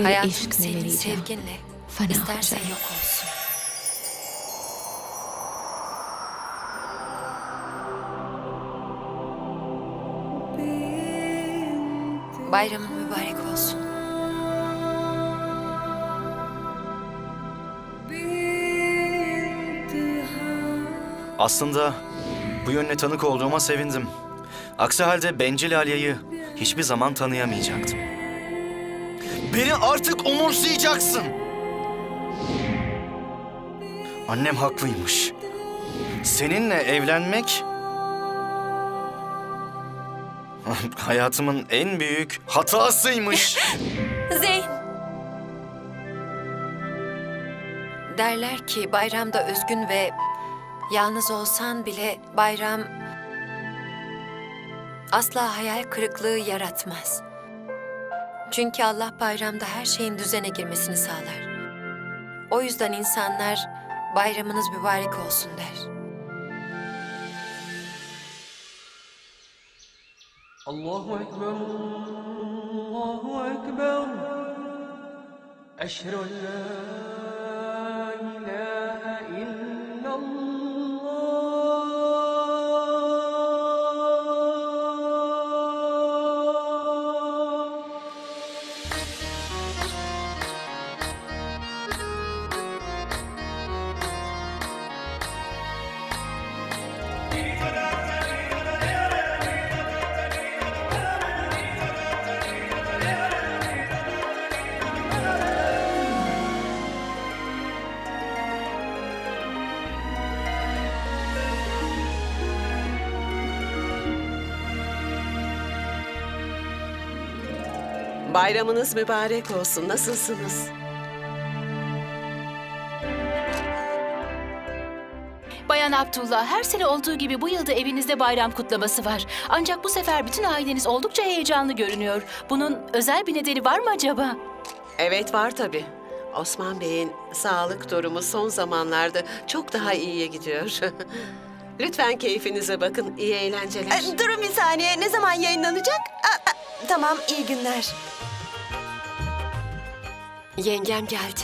Beni Hayatım iş senin vereceğim. sevginle Fena isterse olacak. yok olsun. Bayramın mübarek olsun. Aslında bu yönüne tanık olduğuma sevindim. Aksi halde bencil Alya'yı hiçbir zaman tanıyamayacaktım. Beni artık umursayacaksın. Annem haklıymış. Seninle evlenmek hayatımın en büyük hatasıymış. Zeyn! Derler ki bayramda üzgün ve yalnız olsan bile bayram asla hayal kırıklığı yaratmaz. Çünkü Allah bayramda her şeyin düzene girmesini sağlar. O yüzden insanlar bayramınız mübarek olsun der. Allahu Ekber, Allahu Ekber. Eşhedü Bayramınız mübarek olsun. Nasılsınız? Bayan Abdullah, her sene olduğu gibi bu yılda evinizde bayram kutlaması var. Ancak bu sefer bütün aileniz oldukça heyecanlı görünüyor. Bunun özel bir nedeni var mı acaba? Evet var tabii. Osman Bey'in sağlık durumu son zamanlarda çok daha iyiye gidiyor. Lütfen keyfinize bakın. İyi eğlenceler. E, Durun bir saniye. Ne zaman yayınlanacak? Aa, aa, tamam, iyi günler. Yengem geldi.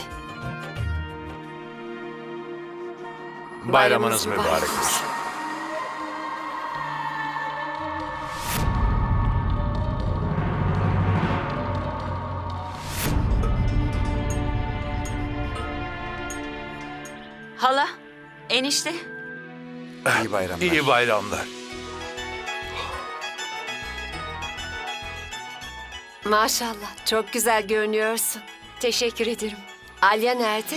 Bayramınız mübarek olsun. Hala, enişte. İyi bayramlar. İyi bayramlar. Maşallah çok güzel görünüyorsun. Teşekkür ederim. Alya nerede?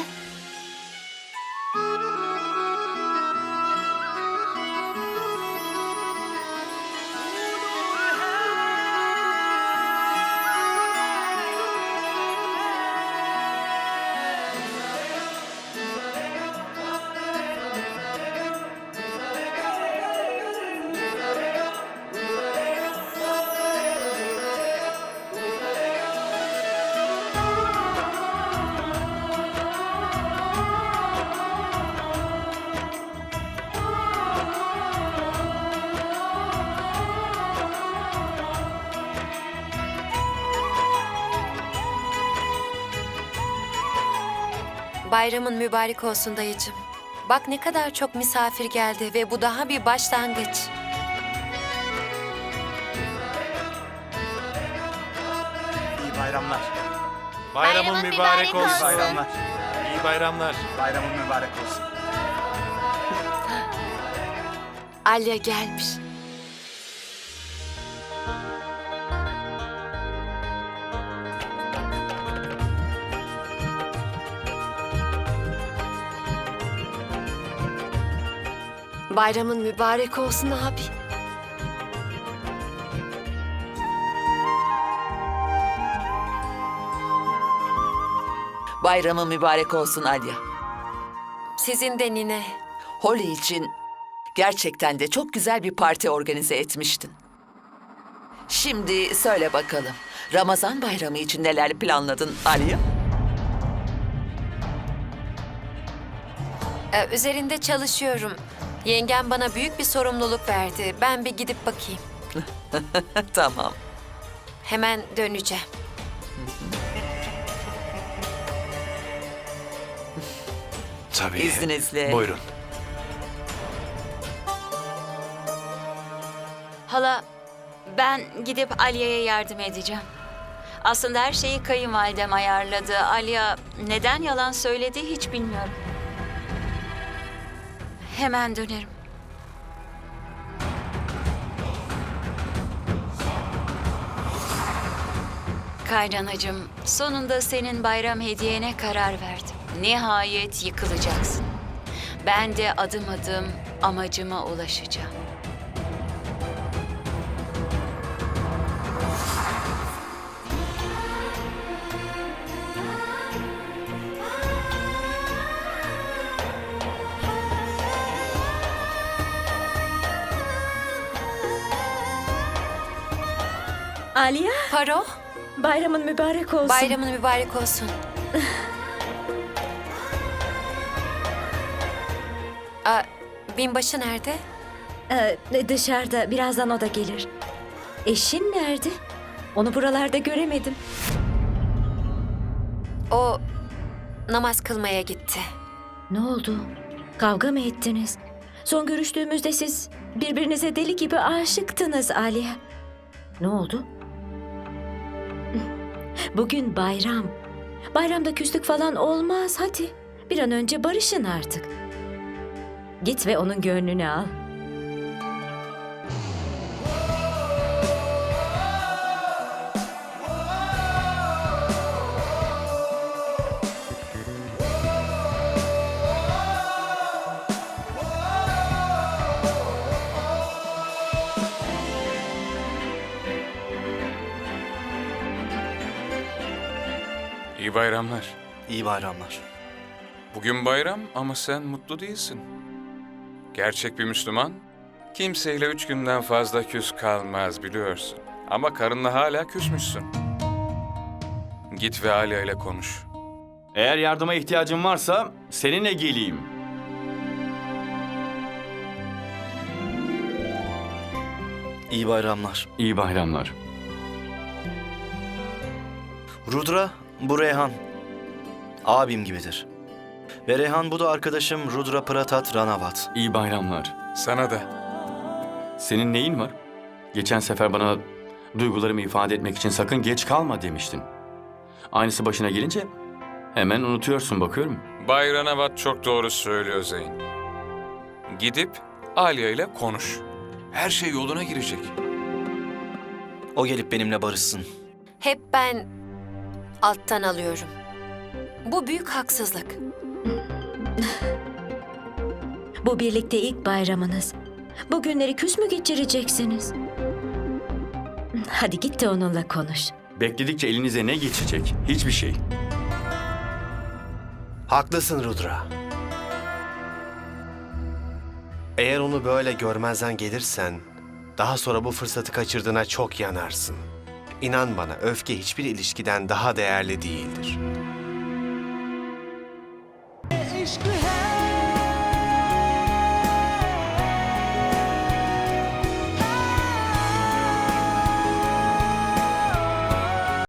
Bayramın mübarek olsun dayıcım. Bak ne kadar çok misafir geldi ve bu daha bir başlangıç. İyi bayramlar. Bayramın mübarek olsun. Bayramlar. İyi bayramlar. Bayramın mübarek olsun. Alya gelmiş. Bayramın mübarek olsun abi. Bayramı mübarek olsun Alya. Sizin de nine. Holly için gerçekten de çok güzel bir parti organize etmiştin. Şimdi söyle bakalım. Ramazan bayramı için neler planladın Alya? Ee, üzerinde çalışıyorum. Yengem bana büyük bir sorumluluk verdi. Ben bir gidip bakayım. tamam. Hemen döneceğim. Tabii. İzninizle. Buyurun. Hala ben gidip Aliye'ye yardım edeceğim. Aslında her şeyi kayınvalidem ayarladı. Aliye neden yalan söyledi hiç bilmiyorum. Hemen dönerim. Kayranacığım, sonunda senin bayram hediyene karar verdim. Nihayet yıkılacaksın. Ben de adım adım amacıma ulaşacağım. Aliye, Paro, bayramın mübarek olsun. bayramın mübarek olsun. Aa, binbaşı nerede? Ee, dışarıda, birazdan o da gelir. Eşin nerede? Onu buralarda göremedim. O namaz kılmaya gitti. Ne oldu? Kavga mı ettiniz? Son görüştüğümüzde siz birbirinize deli gibi aşıktınız Aliye. Ne oldu? Bugün bayram. Bayramda küslük falan olmaz hadi. Bir an önce barışın artık. Git ve onun gönlünü al. İyi bayramlar. İyi bayramlar. Bugün bayram ama sen mutlu değilsin. Gerçek bir Müslüman kimseyle üç günden fazla küs kalmaz biliyorsun. Ama karınla hala küsmüşsün. Git ve Aliye ile konuş. Eğer yardıma ihtiyacın varsa seninle geleyim. İyi bayramlar. İyi bayramlar. Rudra, bu Reyhan. Abim gibidir. Ve Reyhan bu da arkadaşım Rudra Pratat Ranavat. İyi bayramlar. Sana da. Senin neyin var? Geçen sefer bana duygularımı ifade etmek için sakın geç kalma demiştin. Aynısı başına gelince hemen unutuyorsun bakıyorum. Bay Ranavat çok doğru söylüyor Zeyn. Gidip Aliye ile konuş. Her şey yoluna girecek. O gelip benimle barışsın. Hep ben alttan alıyorum. Bu büyük haksızlık. Bu birlikte ilk bayramınız. Bu günleri küs mü geçireceksiniz? Hadi git de onunla konuş. Bekledikçe elinize ne geçecek? Hiçbir şey. Haklısın Rudra. Eğer onu böyle görmezden gelirsen, daha sonra bu fırsatı kaçırdığına çok yanarsın. İnan bana öfke hiçbir ilişkiden daha değerli değildir.